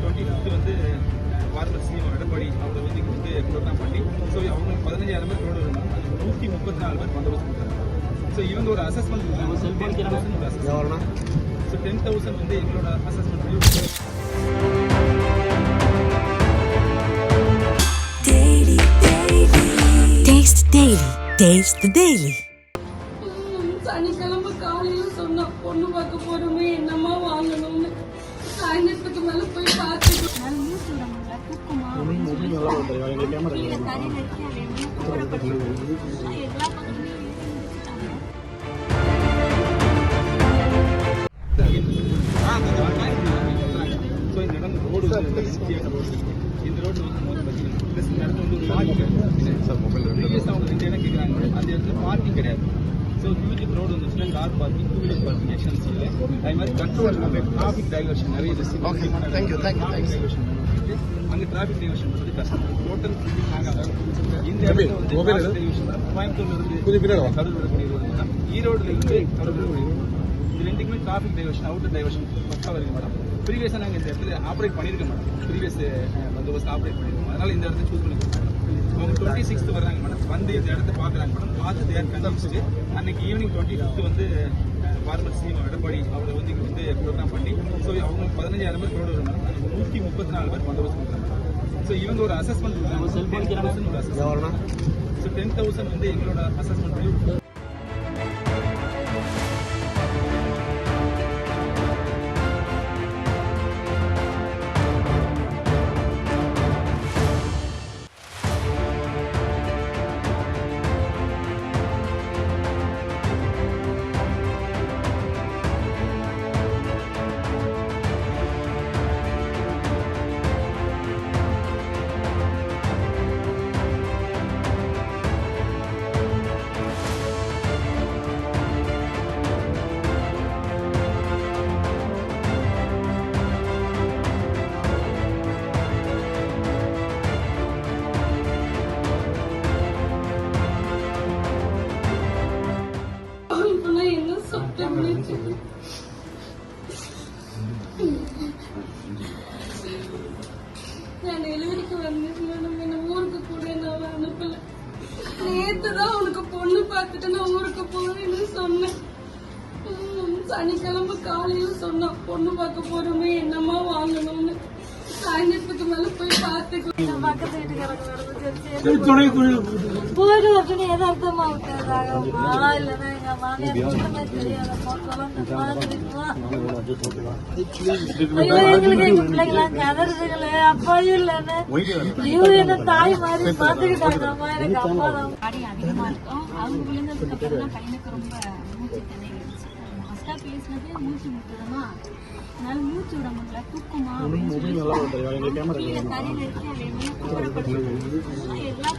Twenty fifth வந்து Barmer CM Edappadi அவரை வந்து இங்கே வந்து ப்ரோக்ராம் பண்ணி ஸோ அவங்களுக்கு பதினஞ்சாயிரம் பேர் ரோடு இருந்தாங்க அதுக்கு நூற்றி முப்பத்தி நாலு பேர் பந்தோபஸ்து கொடுத்தாங்க ஸோ இவங்க ஒரு அசஸ்மெண்ட் கொடுத்தாங்க ஸோ டென் தௌசண்ட் வந்து எங்களோட assessment. Taste Daily. Taste the Daily. சனிக்கிழமை காலையில சொன்னா பொண்ணு பார்க்க போறோமே என்னம்மா வாங்கணும்னு? சாயந்தரத்துக்கு மேல போய் பார்த்துட்டு இந்த ரோடு வந்து பார்த்தீங்கன்னா இந்த இடத்துல வந்து ஒரு பார்க்கிங் சார் மொபைல் ரெண்டு கேட்குறாங்க அந்த இடத்துல பார்க்கிங் கிடையாது ஸோ ஹியூஜ் ரோடு வந்துச்சுன்னா car parking two wheeler parking actions இல்லை. அதே மாதிரி கண்ட்ரோல் டிராஃபிக் டைவர்ஷன் நிறைய டைவர்ஷன் அங்கே டிராஃபிக் டைவர்ஷன் வந்து கஷ்டம் டோட்டல் நாங்கள் இந்த இடத்துல வந்து டைவர்ஷன் கோயம்புத்தூர்ல இருந்து கரூர் வரக்கூடிய ரோடு மேடம் ஈரோடுல இருந்து கரூர் வரக்கூடிய ரோடு இது ரெண்டுக்குமே டிராஃபிக் டைவர்ஷன் அவுட்டர் டைவர்ஷன் பக்கா வருது மேடம் ப்ரீவியஸாக நாங்கள் இந்த இடத்துல ஆப்ரேட் பண்ணியிருக்கோம் மேடம் ப்ரீவியஸ் பந்தோபஸ்து ஆப்ரேட் பண்ணியிருக்கோம். அதனால இந்த இடத்த சூஸ் பண்ணியிருக்கோம். அவங்க டுவெண்ட்டி சிக்ஸ்த் வர்றாங்க மேடம் வந்து இந்த இடத்த பார்க்குறாங்க மேடம் பார்த்து தேர் கண்டிச்சு அன்னைக்கு ஈவினிங் டுவெண்ட்டி ஃபிஃப்த் வந்து பார்மர் சிஎம் எடப்பாடி அவரை வந்து இங்கே வந்து ப்ரோக்ராம் பண்ணி ஸோ அவங்களுக்கு பதினஞ்சாயிரம் பேர் ரோடு மேடம் அதுக்கு நூற்றி முப்பத்தி நாலு பேர் பந்தோபஸ்து கொடுத்தாங்க ஸோ இவங்க ஒரு அசஸ்மெண்ட் கொடுத்தாங்க ஸோ டென் தௌசண்ட் வந்து எங்களோட அசஸ்மெண்ட் நான் டெலிவரிக்கு வந்தேன் நம்ம என்ன ஊருக்கு கூட நான் அனுப்பல நேத்து தான் உனக்கு பொண்ணு பார்த்துட்டு நான் ஊருக்கு போறேன்னு சொன்னேன் ம், சனிக்கிழமை காலையில சொன்னா பொண்ணு பார்க்க போறோமே என்னம்மா வாங்கணும்னு சாயந்தரத்துக்கு மேல போய் பார்த்துக்கலாம் பக்கத்து வீட்டுக்காரங்க போயிடும் அப்படின்னு எது அர்த்தமா விட்டுறாங்கம்மா இல்லைன்னா எங்களுக்கு எங்க பிள்ளைங்களாம் கதறுதுங்களே. அப்பாயும் இல்லைன்னு. இவரு என்ன தாய் மாதிரி பாத்துக்கிட்டாங்கம்மா எனக்கு அப்பா தான். அடி அதிகமா இருக்கும். அவங்க விழுந்ததுக்கு அப்புறம் தான் பையனுக்கு ரொம்ப மூச்சு ஃபர்ஸ்டா பேசினதே மூச்சு முட்டுதமா என்னால மூச்சு விட முடியல. தூக்கமா அப்படின்னு சொல்லி தரையில எல்லா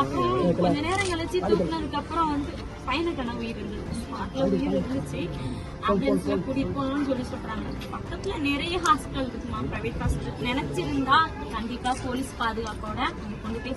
அப்புறம் கொஞ்ச நேரம் கழிச்சு தூக்குனதுக்கு அப்புறம் வந்து பையனுக்கான உயிர் இருந்தது. ஸ்பாட்ல உயிர் இருந்துச்சு. ஆம்புலன்ஸ்ல கூட்டிட்டு போகணும்னு சொல்லி சொல்றாங்க. பக்கத்துல நிறைய ஹாஸ்பிட்டல் இருக்குமா பிரைவேட் ஹாஸ்பிட்டல் நினைச்சிருந்தா கண்டிப்பா போலீஸ் பாதுகாப்போட கொண்டு போய்